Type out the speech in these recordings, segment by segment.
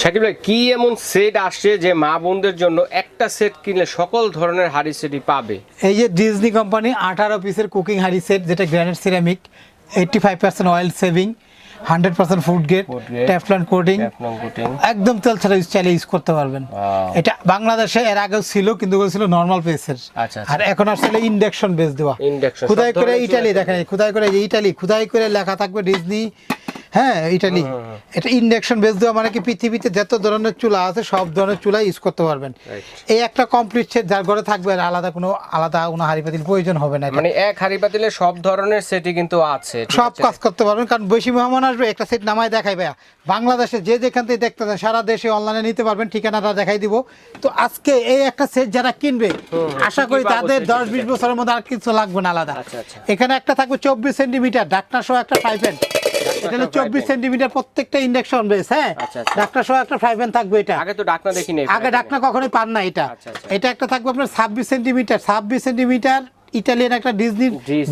শাকিব ভাই কি এমন সেট আসছে যে মা বোনদের জন্য একটা সেট কিনলে সকল ধরনের হাড়ি সেটই পাবে? এই যে ডিজনি কোম্পানি আঠারো পিসের কুকিং হাঁড়ি সেট যেটা granite ceramic eighty five percent oil saving hundred percent food grade Food Teflon coating একদম তেল ছাড়া চাইলে ইউজ করতে পারবেন। এটা বাংলাদেশে এর আগেও ছিল কিন্তু ছিল নর্মাল বেসের আচ্ছা, আচ্ছা। আর এখন আসলে ইন্ডাকশন বেস দেওয়া। খুদাই করে ইটালি দেখেন খুদাই করে ইটালি খুদাই করে লেখা থাকবে ডিজনি হ্যাঁ ইটালি এটা ইন্ডাকশন বেস দেওয়া মানে কি পৃথিবীতে যত ধরনের চুলা আছে সব ধরনের চুলা ইউজ করতে পারবেন। এই একটা কমপ্লিট সেট যার ঘরে থাকবে আর আলাদা কোনো আলাদা কোনো হাড়ি পাতিল প্রয়োজন হবে না মানে এক হাড়ি পাতিলে সব ধরনের সেটই কিন্তু আছে সব কাজ করতে পারবেন কারণ বেশি মেহমান আসবে একটা সেট নামায় দেখাই ভাইয়া। বাংলাদেশে যে যেখান থেকে দেখতে চান সারা দেশে অনলাইনে নিতে পারবেন ঠিকানাটা দেখাই দিব। তো আজকে এই একটা সেট যারা কিনবে আশা করি তাদের দশ বিশ বছরের মধ্যে আর কিছু লাগবে না আলাদা। আচ্ছা, আচ্ছা। এখানে একটা থাকবে চব্বিশ সেন্টিমিটার ডাক্তার সহ একটা প্যান এটা হলো সহ fry চব্বিশ সেন্টিমিটার প্রত্যেকটা ইন্ডাকশন বেস হ্যাঁ? আচ্ছা, আচ্ছা। ডাক্তার সহ একটা ফ্রাই প্যান থাকবে এটা। আগে তো ডাকনা দেখি নেই আগে ডাকনা কখনোই পান না এটা। আচ্ছা। এটা একটা থাকবে আপনার ছাব্বিশ সেন্টিমিটার। ছাব্বিশ সেন্টিমিটার ইটালিয়ান একটা ডিজনি।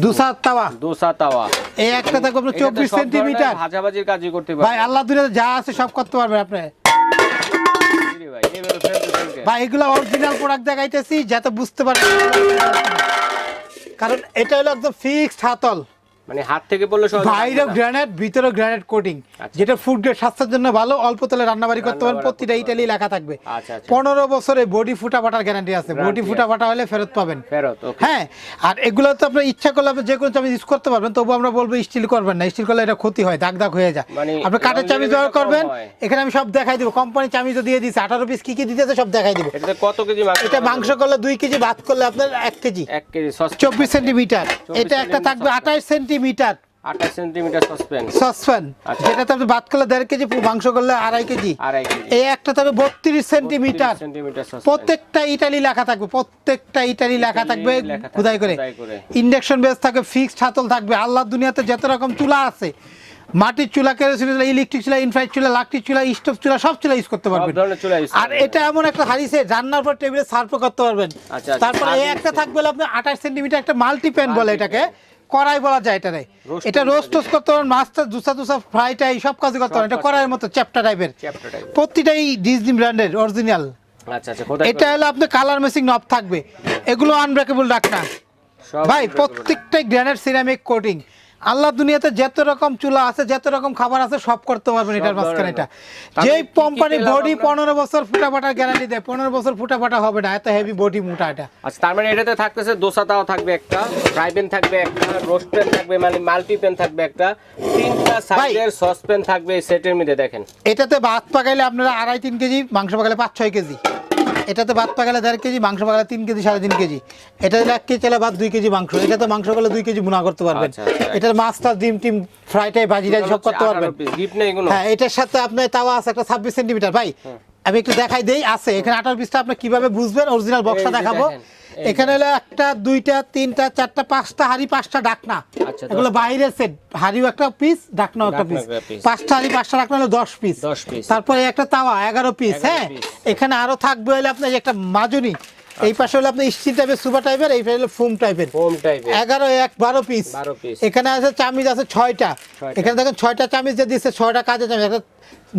দুসার তাওয়া দোসা তাওয়া এই একটা থাকবে আপনার এটা তো চব্বিশ সেন্টিমিটার। ভাজাভাজির কাজই করতে ভাই পারবে আল্লাহ দুনিয়াতে যা আছে সব করতে পারবেন আপনি। ভাই এইভাবে। ভাই এগুলো অরিজিনাল প্রোডাক্ট দেখাইতেছি যাতে বুঝতে পারেন কারণ এটা হলো একদম ফিক্সড হাতল। মানে হাত থেকে পড়লে। গ্রানাইট ভিতরেও গ্রানাইট কোটিং আচ্ছা। যেটা ফুড গ্রেড স্বাস্থ্যের জন্য ভালো অল্প তেলে রান্নাবাড়ি করতে পারেন প্রতিটা ইটালি লেখা থাকবে। আচ্ছা, আচ্ছা। পনেরো বছরে বডি ফুটা ফাটার গ্যারান্টি আছে। বডি ফুটা হলে ফেরত পাবেন। ফেরত হ্যাঁ আর এগুলো তো আপনার ইচ্ছা করলে আপনি যে কোনো চামিচ ইউজ করতে পারবেন তবু আমরা বলব স্টিল করবেন না। স্টিল করলে এটা ক্ষতি হয় দাগ দাগ হয়ে যায়। মানে আপনি কাঠের চামিচ ব্যবহার করবেন এখানে আমি সব দেখাই দিব। কোম্পানি চামিচও দিয়ে দিচ্ছে আঠারো পিস কি কি দিতেছে সব দেখাই দিব। কত কেজি এটা মাংস করলে দুই কেজি ভাত করলে আপনার এক কেজি। এক কেজি চব্বিশ সেন্টিমিটার এটা একটা থাকবে আঠাশ সেন্টিমিটার আঠাশ সেন্টিমিটার সসপ্যান সসপ্যান আচ্ছা। যেটাতে আপনি ভাত করলে দেড় কেজি মাংস করলে আড়াই কেজি। আড়াই কেজি। এই একটা থাকবে বত্রিশ সেন্টিমিটার সেন্টিমিটার প্রত্যেকটা ইটালি লেখা থাকবে প্রত্যেকটা ইটালি লেখা থাকবে করে। খোদাই করে। ইন্ডাকশন বেস থাকবে ফিক্সড হাতল থাকবে। আল্লাহর দুনিয়াতে যত রকম চুলা আছে মাটির চুলা কেরোসিন চুলা ইলেকট্রিক চুলা ইনফ্রাইড চুলা লাকড়ির চুলা স্টোভ চুলা সব চুলা ইউজ করতে পারবেন। চুলা use আর এটা এমন একটা হারিসে রান্নার পর টেবিলে সার্ভ করতে পারবেন। আচ্ছা, আচ্ছা, তারপরে এই একটা থাকবে হলো আপনার আঠাশ সেন্টিমিটার একটা মাল্টি প্যান বলে এটাকে। কড়াই বলা যায় এটারে। এটা রোস্ট টোস্ট করতে পারেন মাছটা দুসা দুসা ফ্রাই টাই সব কাজই করতে পারেন এটা কড়াইয়ের মতো চ্যাপ্টা টাইপের প্রতিটাই ডিজনি ব্র্যান্ডের অরিজিনাল এটা হলো আপনার কালার মেসিং নব থাকবে। এগুলো আনব্রেকেবল রাখনা ভাই প্রত্যেকটাই গ্রানাইট সিরামিক কোটিং আল্লাহ দুনিয়াতে যত রকম চুলা আছে যত রকম খাবার আছে সব করতে পারবেন এটার মাঝখানে এটা। যে কোম্পানি বডি? পনেরো বছর ফুটা ফাটার গ্যারান্টি দেয় পনেরো বছর ফুটা ফাটা হবে না এত হেভি বডি মোটা এটা আচ্ছা তার মানে এটাতে থাকতেছে দোসা তাও থাকবে একটা ফ্রাই প্যান থাকবে একটা রোস্ট প্যান থাকবে মানে মাল্টি প্যান থাকবে একটা তিনটা সাইজের সস প্যান থাকবে এই সেটের মধ্যে দেখেন এটাতে ভাত পাকাইলে আপনারা আড়াই তিন কেজি মাংস পাকাইলে পাঁচ ছয় কেজি এটাতে ভাত পাকালে দেড় কেজি মাংস পাকালে তিন কেজি সাড়ে তিন কেজি। এটা এক কেজি চালে ভাত দুই কেজি মাংস। এটা তো মাংস পাকালে দুই কেজি মুনা করতে পারবেন। এটার মাছ এটার মাছটা ডিম টিম ফ্রাই টাই ভাজি টাই সব করতে পারবেন। হ্যাঁ এটার সাথে আপনার তাওয়া আছে একটা ছাব্বিশ সেন্টিমিটার। ভাই আমি একটু দেখাই দেই আছে। এখানে আঠারো পিসটা আপনি কীভাবে বুঝবেন? অরিজিনাল বক্সটা দেখাবো। এখানে হলো একটা দুইটা তিনটা চারটা পাঁচটা হাড়ি পাঁচটা ডাকনা। আচ্ছা, এগুলো বাইরে সেট হাড়িও একটা পিস ডাকনাও একটা পিস পাঁচটা হাড়ি পাঁচটা ডাকনা হলো দশ পিস তারপরে একটা তাওয়া এগারো পিস হ্যাঁ? এখানে আরও থাকবে হলে আপনার একটা মাজনি এই পাশে হলো আপনার স্টিল টাইপের সুপার টাইপের এই পাশে হলো ফোম টাইপের হোম টাইপের এগারো এক বারো পিস 12 piece। এখানে আছে চামিচ আছে ছয়টা। এখানে দেখেন ছয়টা চামিজ যে দিচ্ছে ছয়টা কাজে চামিচ। একটা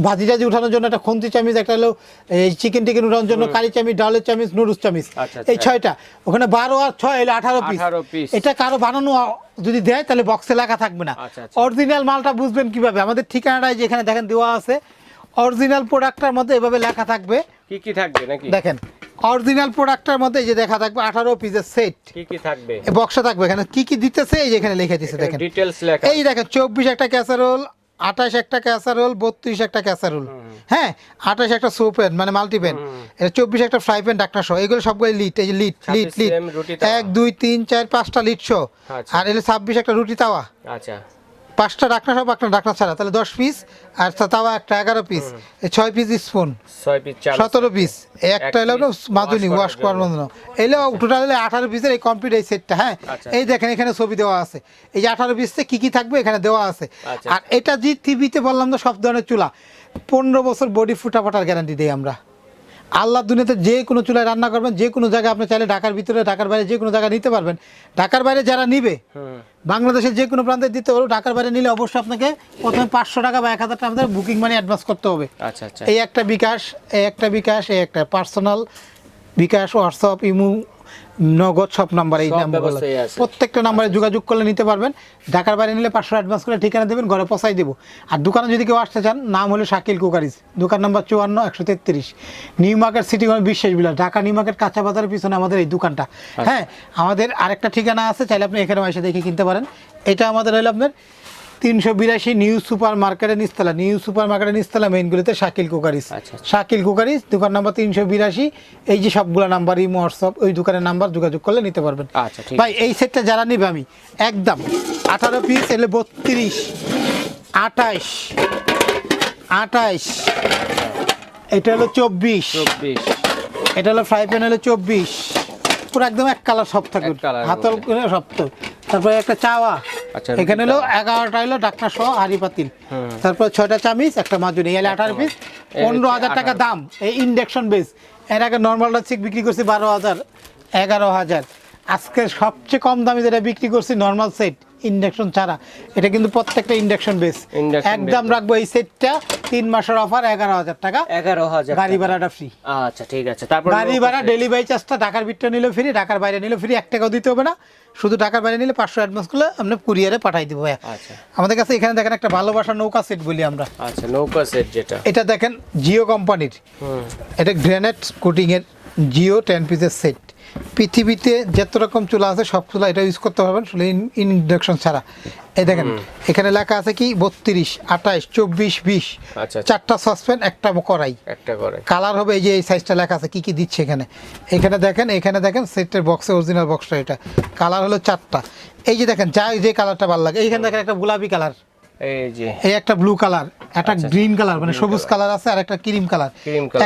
ভাজি টাজি উঠানোর জন্য একটা খুন্তি চামিজ একটা হলো এই চিকেন টিকেন উঠানোর জন্য কারি চামিজ ডালের চামিচ নুডলস চামিচ। আচ্ছা, আচ্ছা। এই ছয়টা। ওখানে বারো আর ছয় হলো আঠারো পিস 18 piece। এটা কারও বানানো যদি দেয় তাহলে বক্সে লেখা থাকবে না। আচ্ছা, আচ্ছা। অরিজিনাল মালটা বুঝবেন কীভাবে? আমাদের ঠিকানাটাই যেখানে দেখেন দেওয়া আছে। অরিজিনাল প্রোডাক্টটার মধ্যে এভাবে লেখা থাকবে। কি কি থাকবে নাকি? দেখেন অরিজিনাল প্রোডাক্টটার মধ্যে যে দেখা থাকবে আঠারো পিসের সেট কি কি থাকবে? বক্সে থাকবে এখানে। কি কি দিতেছে? এই যে এখানে লিখে দিচ্ছে দেখেন। ডিটেলস লেখা এই দেখেন চব্বিশ একটা ক্যাসারোল আঠাশ একটা ক্যাসারোল বত্রিশ একটা ক্যাসারোল হ্যাঁ আঠাশ একটা সোপেন মানে মাল্টিপেন চব্বিশ একটা ফ্রাই প্যান ডাক্তার সহ। এগুলো সবগুলো লিট এই যে লিট লিট লিট। এক দুই তিন চার পাঁচটা লিট শো আচ্ছা। আর এলে ছাব্বিশ একটা রুটি তাওয়া। আচ্ছা। পাঁচটা ডাকনা সব একটা ডাকনা ছাড়া তাহলে দশ পিস আর তা- তাওয়া একটা এগারো পিস ছয় পিস স্পুন সতেরো পিস একটা এলো মাজুনি ওয়াশ করার জন্য। এলো টোটাল হলে আঠারো পিসের এই কমপ্লিট এই সেটটা হ্যাঁ? আচ্ছা। এই দেখেন এখানে ছবি দেওয়া আছে। এই যে আঠারো পিসে কি কি থাকবে এখানে দেওয়া আছে। আচ্ছা। আর এটা যে টিভিতে বললাম তো সব ধরনের চুলা। পনেরো বছর বডি ফুটা ফাটার গ্যারান্টি দিই আমরা। আল্লাহ দুনিয়াতে যে কোনো চুলায় রান্না করবেন যে কোনো জায়গায় আপনি চাইলে ঢাকার ভিতরে ঢাকার বাইরে যে কোনো জায়গায় নিতে পারবেন। ঢাকার বাইরে যারা নিবে বাংলাদেশের যে কোনো প্রান্তে দিতে হলো ঢাকার বাইরে নিলে অবশ্যই আপনাকে প্রথমে পাঁচশো টাকা বা এক হাজার টাকা আমাদের বুকিং মানি অ্যাডভান্স করতে হবে। আচ্ছা আচ্ছা। এই একটা বিকাশ এই একটা বিকাশ এই একটা পার্সোনাল বিকাশ হোয়াটসঅ্যাপ ইমু নগদ সব নাম্বার এই নাম্বারগুলো প্রত্যেকটা নাম্বারে যোগাযোগ করলে নিতে পারবেন। ঢাকার বাইরে নিলে পাঁচশো অ্যাডভান্স করে ঠিকানা দেবেন ঘরে পৌঁছাই দেবো। আর দোকানে যদি কেউ আসতে চান নাম হলো শাকিল কুকারিজ। দোকান নাম্বার চুয়ান্ন একশো তেত্রিশ। নিউ মার্কেট সিটি বিশ্বাস বিলাস। ঢাকা নিউ মার্কেট কাঁচা বাজারের পিছনে আমাদের এই দোকানটা। হ্যাঁ আমাদের আরেকটা ঠিকানা আছে চাইলে আপনি এখানে এসে দেখে কিনতে পারেন। এটা আমাদের হলো আপনার তিনশো বিরাশি নিউ সুপার মার্কেটের নিস্তলা। নিউ সুপার মার্কেটের নিস্তলা মেইনগুলিতে শাকিল কুকারিস। আচ্ছা, আচ্ছা। শাকিল কুকারিস দোকান নাম্বার তিনশো বিরাশি এই যে সবগুলো নাম্বার ইমো হোয়াটসঅ্যাপ ওই দোকানের নাম্বার যোগাযোগ করলে নিতে পারবেন। আচ্ছা, ভাই এই সেটটা যারা নিবে আমি একদম আঠারো পিস এলে বত্রিশ আঠাইশ আঠাইশ এটা হলো চব্বিশ চব্বিশ। এটা হলো ফ্রাই প্যান হলো চব্বিশ। পুরো একদম এক কালার সব থাকবে এর হাতল সব তো। তারপরে একটা চাওয়া। এখানে রুটি হলো এগারোটা হলো ডাকনা সহ হাড়ি পাতিল। তারপর ছয়টা চামিচ একটা মাজুনি। এলে আঠারো পিস। পনেরো হাজার টাকা দাম। এই ইন্ডাকশন বেস এর আগে নর্মালটা চিক বিক্রি করছি বারো হাজার এগারো হাজার। আজকে সবচেয়ে কম দামে যেটা বিক্রি করছি নর্মাল সেট ইন্ডাকশন ছাড়া। এটা কিন্তু প্রত্যেকটা ইন্ডাকশন বেস। একদম রাখব এই সেটটা তিন মাসের অফার এগারো হাজার টাকা। এগারো হাজার গাড়ি ভাড়াটা ফ্রি আচ্ছা ঠিক আছে। তারপর গাড়ি ভাড়া ডেলিভারি চার্জটা ঢাকার ভিতরে নিলে ফ্রি ঢাকার বাইরে নিলে ফ্রি এক টাকাও দিতে হবে না। শুধু ঢাকার বাইরে নিলে পাঁচশো অ্যাডভান্স করলে আপনি কুরিয়ারে পাঠাই দিব আচ্ছা। আমাদের কাছে এখানে দেখেন একটা ভালোবাসা নৌকা সেট বলি আমরা। আচ্ছা নৌকা সেট যেটা। এটা দেখেন জিও কোম্পানির এটা গ্রেনেড কোটিংয়ের জিও টেন পিসের সেট পৃথিবীতে যত রকম চুলা আছে সব চুলা এটা ইউজ করতে পারবেন শুধু ইন্ডাকশন ছাড়া। এই দেখেন এখানে লেখা আছে কি? বত্রিশ আঠাইশ চব্বিশ বিশ। আচ্ছা আচ্ছা, চারটা সসপ্যান একটা কড়াই। একটা করে কালার হবে এই যে এই সাইজটা লেখা আছে কি কি দিচ্ছে এখানে? এখানে দেখেন এখানে দেখেন সেটের বক্সে অরিজিনাল বক্সটা এটা। কালার হলো চারটা। এই যে দেখেন যা যে কালারটা ভালো লাগে। এইখানে দেখেন একটা গোলাপি কালার এই যে এই একটা ব্লু কালার একটা আচ্ছা, গ্রিন কালার মানে সবুজ কালার আছে আর একটা ক্রিম কালার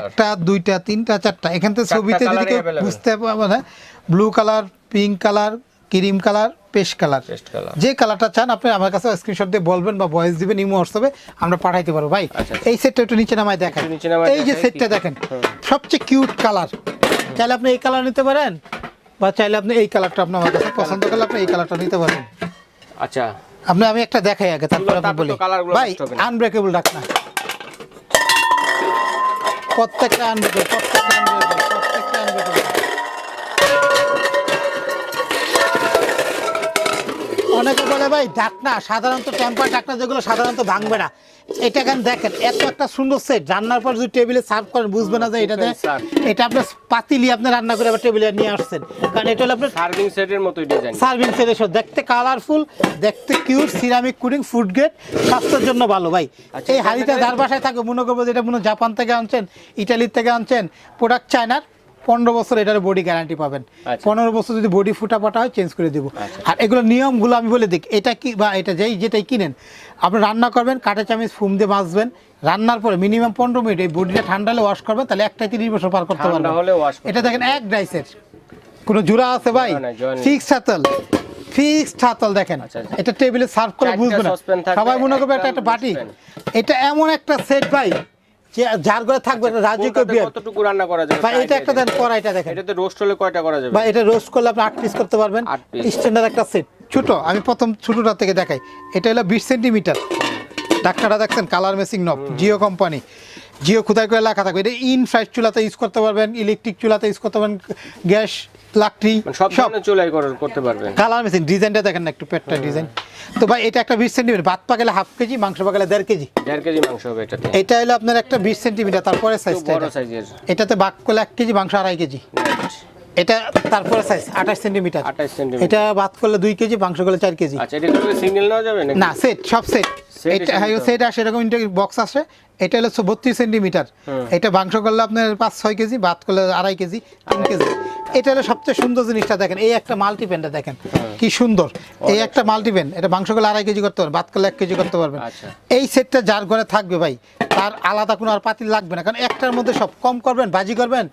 একটা দুইটা তিনটা চারটা। এখান থেকে ছবিতে যদি কেউ বুঝতে পারবে না blue colour pink colour cream colour paste colour যে কালারটা চান আপনি আমার কাছে স্ক্রিনশট দিয়ে বলবেন বা ভয়েস দিবেন ইমো হোয়াটসঅ্যাপে আমরা পাঠাইতে পারব। ভাই আচ্ছা। এই সেটটা একটু নিচে নামায় দেখেন। এই যে সেটটা দেখেন সবচেয়ে কিউট কালার চাইলে আপনি এই কালার নিতে পারেন বা চাইলে আপনি এই কালারটা আপনার আমার কাছে পছন্দ করলে আপনি এই কালারটা নিতে পারেন। আচ্ছা। আপনি আমি একটা দেখাই আগে তারপর আপনি বলি। ভাই। আনব্রেকেবল রাখ না। প্রত্যেকটা আনব্রেকেবল প্রত্যেকটা আনব্রেকেবল ভাই ডাকনা সাধারণত টেম্পার ডাকনা যেগুলো সাধারণত ভাঙবে না। এটা কেন দেখেন এত একটা সুন্দর সেট রান্নার পর যদি টেবিলে সার্ভ করেন বুঝবে না যে এটা এটা আপনার পাতিলি আপনি রান্না করে আবার টেবিলে নিয়ে আসছেন। কারণ এটা হলো আপনার সার্ভিং সেটের মতোই ডিজাইন সার্ভিং সেট এসব দেখতে কালারফুল দেখতে cute ceramic coating food grade স্বাস্থ্যের জন্য ভালো ভাই। আচ্ছা, এই হাড়িটা। যার বাসায় থাকে মনে করব যেটা মনে জাপান থেকে আনছেন ইটালির থেকে আনছেন প্রোডাক্ট চায়নার পনেরো বছর এটার বডি গ্যারান্টি পাবেন। আচ্ছা। পনেরো বছর যদি বডি ফুটা পাটা হয় চেঞ্জ করে দেবো। আচ্ছা। আর এগুলো নিয়মগুলো আমি বলে দিই এটা কি বা এটা যেই যেটাই কিনেন আপনি রান্না করবেন কাঠে চামিচ ফুম দিয়ে মাজবেন রান্নার পরে মিনিমাম পনেরো মিনিট এই বডিটা ঠান্ডা হলে ওয়াশ করবেন তাহলে একটাই তিরিশ বছর পার করতে পারবেন। এটা দেখেন এক ডাইসের কোনো জোড়া আছে ভাই? ফিক্স হাতল ফিক্সড হাতল দেখেন। আচ্ছা। এটা টেবিলে সার্ভ করে চারটা বুঝবে না। সবাই মনে করবে একটা একটা একটা বাটি এটা এমন একটা সেট ভাই। যার ঘরে থাকবে রাজকীয় কতটুকু রান্না করা যাবে? ভাই এটা একটা দেন কড়াইটা দেখেন। এটাতে রোস্ট হলে কয়টা করা যাবে? এটা রোস্ট করলে আপনি পিস করতে পারবেন। স্ট্যান্ডার্ড একটা সেট ছোট আমি প্রথম ছোটটা থেকে দেখাই। এটা হলো বিশ সেন্টিমিটার ডাক্তারটা দেখছেন? কালার মেসিং নব জিও কোম্পানি জিও খুদাই করে লেখা থাকবে? এটা ইন ফ্রাইড চুলাতে ইউজ করতে পারবেন ইলেকট্রিক চুলাতে ইউজ করতে পারবেন গ্যাস লাকড়ি মানে সব ধরনের চুলাই করতে পারবেন কালার মেশিন ডিজাইনটা দেখেন না একটু পেটটা ডিজাইন। তো ভাই এটা একটা বিশ সেন্টিমিটার ভাত পাকালে হাফ কেজি মাংস পাকালে দেড় কেজি। দেড় কেজি মাংস হবে এটা এটা হলো আপনার একটা বিশ সেন্টিমিটার তারপরে সাইজটা বড় সাইজের এটাতে বাক করলে এক কেজি মাংস আড়াই কেজি। এটা তারপরে সাইজ আঠাশ সেন্টিমিটার আঠাশ সেন্টিমিটার এটা ভাত করলে দুই কেজি মাংস করলে চার কেজি। আচ্ছা এটা সিঙ্গেল নেওয়া যাবে নাকি? না সেট সব সেট এটা হ্যাঁ সেট আসে এরকম বক্স আসে। এটা হলো বত্রিশ সেন্টিমিটার এটা মাংস করলে আপনার পাঁচ ছয় কেজি ভাত করলে আড়াই কেজি তিন কেজি। এটা হলো সবচেয়ে সুন্দর জিনিসটা দেখেন এই একটা মাল্টি প্যানটা দেখেন কি সুন্দর। এই একটা মাল্টি প্যান এটা মাংস করলে আড়াই কেজি করতে পারবেন ভাত করলে এক কেজি করতে পারবেন। আচ্ছা। এই সেটটা যার ঘরে থাকবে ভাই তার আলাদা কোনো আর পাতিল লাগবে না। কারণ একটার মধ্যে সব কম করবেন ভাজি করবেন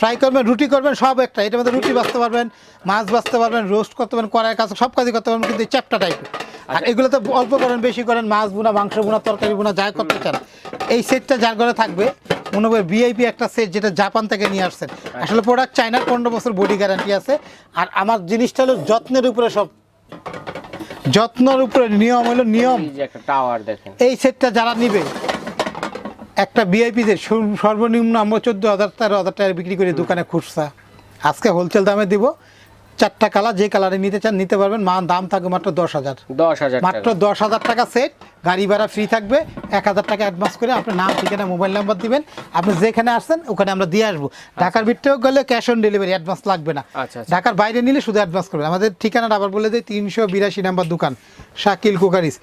ফ্রাই করবেন রুটি করবেন সব একটা। এটার মধ্যে রুটি বাঁচতে পারবেন মাছ বাঁচতে পারবেন রোস্ট করতে পারবেন কড়াইয়ের কাছে সব কাজই করতে পারবেন কিন্তু চ্যাপটা টাইপের আর এগুলো তো অল্প করেন বেশি করেন মাছ বোনা মাংস বোনা তরকারি বোনা যাই করতে চান। এই সেটটা যার ঘরে থাকবে মনে করেন ভিআইপি একটা সেট যেটা জাপান থেকে নিয়ে আসছেন। আসলে প্রোডাক্ট চায়নার পনেরো বছর বডি গ্যারান্টি আছে। আর আমার জিনিসটা হলো যত্নের উপরে সব। যত্নের উপরে নিয়ম হলো নিয়ম। এই সেটটা যারা নিবে একটা ভিআইপিদের সর্বনিম্ন আমরা চোদ্দ হাজার তেরো হাজার টাকা বিক্রি করি দোকানে খুচরা আজকে হোলসেল দামে দিব। চারটা কালার যে কালারে নিতে চান নিতে পারবেন। মা দাম থাকবে মাত্র দশ হাজার। দশ হাজার মাত্র দশ হাজার টাকা সেট গাড়ি ভাড়া ফ্রি থাকবে এক হাজার টাকা অ্যাডভান্স করে আপনার নাম ঠিকানা মোবাইল নাম্বার দিবেন। আপনি যেখানে আসছেন ওখানে আমরা দিয়ে আসব। ঢাকার ভিতরেও গেলে ক্যাশ অন ডেলিভারি অ্যাডভান্স লাগবে না। আচ্ছা, আচ্ছা। ঢাকার বাইরে নিলে শুধু অ্যাডভান্স করবেন আমাদের ঠিকানাটা আবার বলে দিই তিনশো বিরাশি নাম্বার দোকান শাকিল কুকারিস।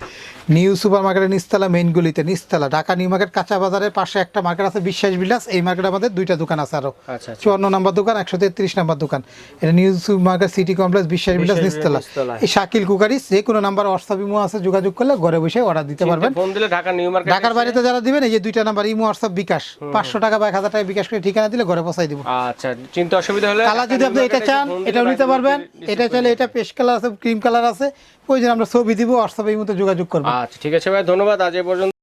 নিউ সুপার মার্কেটের নিস্তালা মেইন গলিতে নিস্তালা। ঢাকা নিউ মার্কেট কাঁচা বাজারের পাশে একটা মার্কেট আছে বিশ্বাস বিলাস। এই মার্কেট আমাদের দুইটা দোকান আছে আরও আচ্ছা আচ্ছা। চুয়ান্ন নাম্বার দোকান একশো তেত্রিশ নাম্বার দোকান। এটা New Super Market City Complex বিশ্বাস বিলাস নিস্তলা। নিস্তলা। এই শাকিল কুকারিস যে কোনো নাম্বার হোয়াটসঅ্যাপ ইমো আছে যোগাযোগ করলে ঘরে বসে অর্ডার দিতে পারবেন। ফোন দিলে ঢাকা নিউ মার্কেট ঢাকার বাইরেতে যারা দিবেন এই যে দুইটা নাম্বার ইমো হোয়াটসঅ্যাপ বিকাশ। পাঁচশো টাকা বা এক হাজার টাকা বিকাশ করে ঠিকানা দিলে ঘরে পৌঁছাই দিব। আচ্ছা চিন্তা অসুবিধা হলে কালার যদি আপনি এটা চান এটাও নিতে পারবেন। এটা চাইলে এটা পেস্ট কালার আছে ক্রিম কালার আছে ওই যে আমরা ছবি দিব হোয়াটসঅ্যাপে এর মতো যোগাযোগ করব। আচ্ছা ঠিক আছে ভাই ধন্যবাদ আজ এই পর্যন্ত